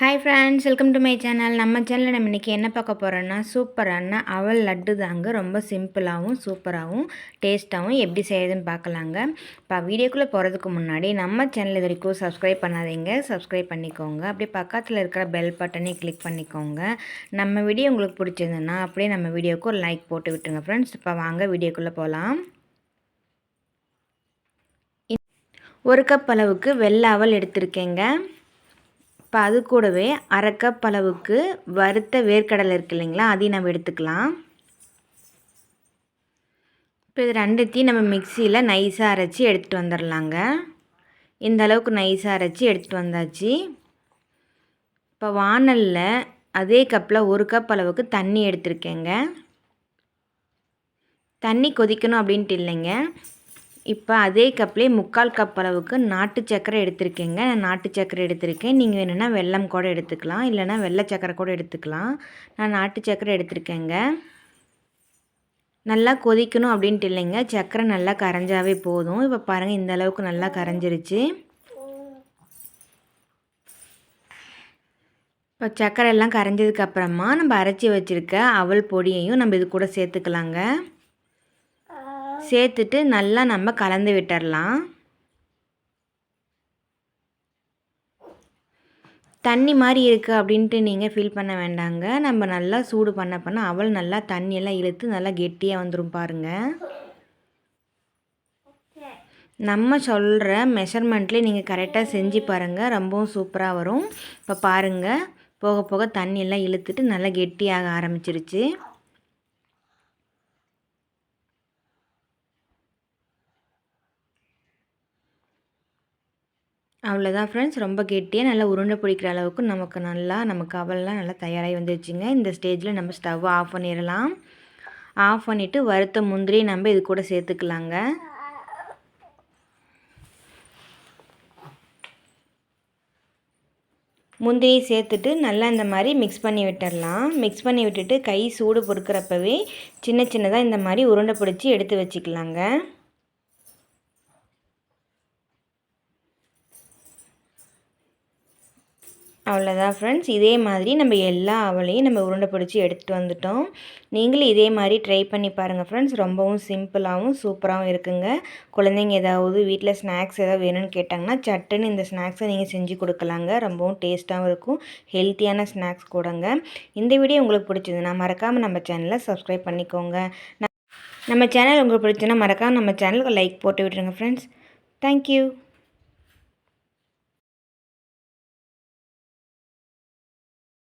Hi friends welcome to my channel நம்ம சேனலில் நம்ம இன்றைக்கி என்ன பார்க்க போகிறோன்னா சூப்பரான அவல் லட்டு தாங்க. ரொம்ப சிம்பிளாகவும் சூப்பராகவும் டேஸ்ட்டாகவும் எப்படி செய்யுதுன்னு பார்க்கலாங்க. இப்போ வீடியோக்குள்ளே போகிறதுக்கு முன்னாடி நம்ம சேனல் இது வரைக்கும் சப்ஸ்கிரைப் பண்ணாதீங்க. சப்ஸ்கிரைப் பண்ணிக்கோங்க. அப்படியே பக்கத்தில் இருக்கிற பெல் பட்டனே கிளிக் பண்ணிக்கோங்க. நம்ம வீடியோ உங்களுக்கு பிடிச்சிருந்ததுன்னா அப்படியே நம்ம வீடியோக்கு ஒரு லைக் போட்டு விட்டுருங்க ஃப்ரெண்ட்ஸ் இப்போ வாங்க வீடியோக்குள்ளே போகலாம் ஒரு கப் அளவுக்கு வெள்ளை அவல் எடுத்திருக்கேங்க. இப்போ அது கூடவே அரை கப் அளவுக்கு வறுத்த வேர்க்கடலை இருக்கு இல்லைங்களா அதையும் நம்ம எடுத்துக்கலாம். இப்போ இது ரெண்டுத்தையும் நம்ம மிக்சியில் நைஸாக அரைச்சி எடுத்துகிட்டு வந்துடலாங்க இந்த அளவுக்கு நைஸாக அரைச்சி எடுத்துகிட்டு வந்தாச்சு. இப்போ வானலில் அதே கப்பில் ஒரு கப் அளவுக்கு தண்ணி எடுத்திருக்கேங்க. தண்ணி கொதிக்கணும் அப்படின்ட்டு இல்லைங்க. இப்போ அதே கப்லேயே முக்கால் கப் அளவுக்கு நாட்டு சக்கரை எடுத்திருக்கேங்க. நான் நாட்டு சக்கரை எடுத்திருக்கேன். நீங்கள் வேணும்னா வெல்லம் கூட எடுத்துக்கலாம். இல்லைனா வெள்ளை சக்கரை கூட எடுத்துக்கலாம். நான் நாட்டு சக்கரை எடுத்திருக்கேங்க. நல்லா கொதிக்கணும் அப்படின்ட்டு இல்லைங்க. சக்கரை நல்லா கரைஞ்சாவே போதும். இப்போ பாருங்கள் இந்த அளவுக்கு நல்லா கரைஞ்சிருச்சு. இப்போ சக்கரை எல்லாம் கரைஞ்சதுக்கப்புறமா நம்ம அரைச்சி வச்சுருக்க அவல் பொடியையும் நம்ம இது கூட சேர்த்துக்கலாங்க. சேர்த்துட்டு நல்லா நம்ம கலந்து விட்டுடலாம் தண்ணி மாதிரி இருக்குது அப்படின்ட்டு நீங்கள் ஃபீல் பண்ண வேண்டாங்க. நம்ம நல்லா சூடு பண்ண பண்ண அவள் நல்லா தண்ணியெல்லாம் இழுத்து நல்லா கெட்டியாக வந்துடும் பாருங்கள் நம்ம சொல்கிற மெஷர்மெண்ட்லேயே நீங்கள் கரெக்டாக செஞ்சு பாருங்கள் ரொம்பவும் சூப்பராக வரும். இப்போ பாருங்கள் போக போக தண்ணியெல்லாம் இழுத்துட்டு நல்லா கெட்டியாக ஆரம்பிச்சிருச்சு. அவ்வளோதான் ஃப்ரெண்ட்ஸ் ரொம்ப கெட்டியாக நல்லா உருண்டை பிடிக்கிற அளவுக்கு நமக்கு நல்லா நமக்கு அவல்லாம் நல்லா தயாராகி வந்துருச்சுங்க. இந்த ஸ்டேஜில் நம்ம ஸ்டவ் ஆஃப் பண்ணிடலாம். ஆஃப் பண்ணிவிட்டு வறுத்த முந்திரி நம்ம இது கூட சேர்த்துக்கலாங்க. முந்திரி சேர்த்துட்டு நல்லா இந்த மாதிரி மிக்ஸ் பண்ணி விட்டுடலாம். மிக்ஸ் பண்ணி விட்டுட்டு கை சூடு பொறுக்கிறப்பவே சின்ன சின்னதாக இந்த மாதிரி உருண்டை பிடிச்சி எடுத்து வச்சுக்கலாங்க. அவ்வளோதான் ஃப்ரெண்ட்ஸ் இதே மாதிரி நம்ம எல்லா அவளையும் நம்ம உருண்டை பிடிச்சி எடுத்துகிட்டு வந்துட்டோம். நீங்களும் இதே மாதிரி ட்ரை பண்ணி பாருங்கள் ஃப்ரெண்ட்ஸ் ரொம்பவும் சிம்பிளாகவும் சூப்பராகவும் இருக்குங்க. குழந்தைங்க ஏதாவது வீட்டில் ஸ்நாக்ஸ் ஏதாவது வேணும்னு கேட்டாங்கன்னா சட்டுன்னு இந்த ஸ்நாக்ஸை நீங்கள் செஞ்சு கொடுக்கலாங்க. ரொம்பவும் டேஸ்ட்டாகவும் இருக்கும். ஹெல்த்தியான ஸ்நாக்ஸ் கூடங்க. இந்த வீடியோ உங்களுக்கு பிடிச்சதுன்னா மறக்காமல் நம்ம சேனலை சப்ஸ்கிரைப் பண்ணிக்கோங்க. நம்ம சேனல் உங்களுக்கு பிடிச்சதுன்னா மறக்காமல் நம்ம சேனலுக்கு லைக் போட்டு விட்டுருங்க ஃப்ரெண்ட்ஸ் தேங்க்யூ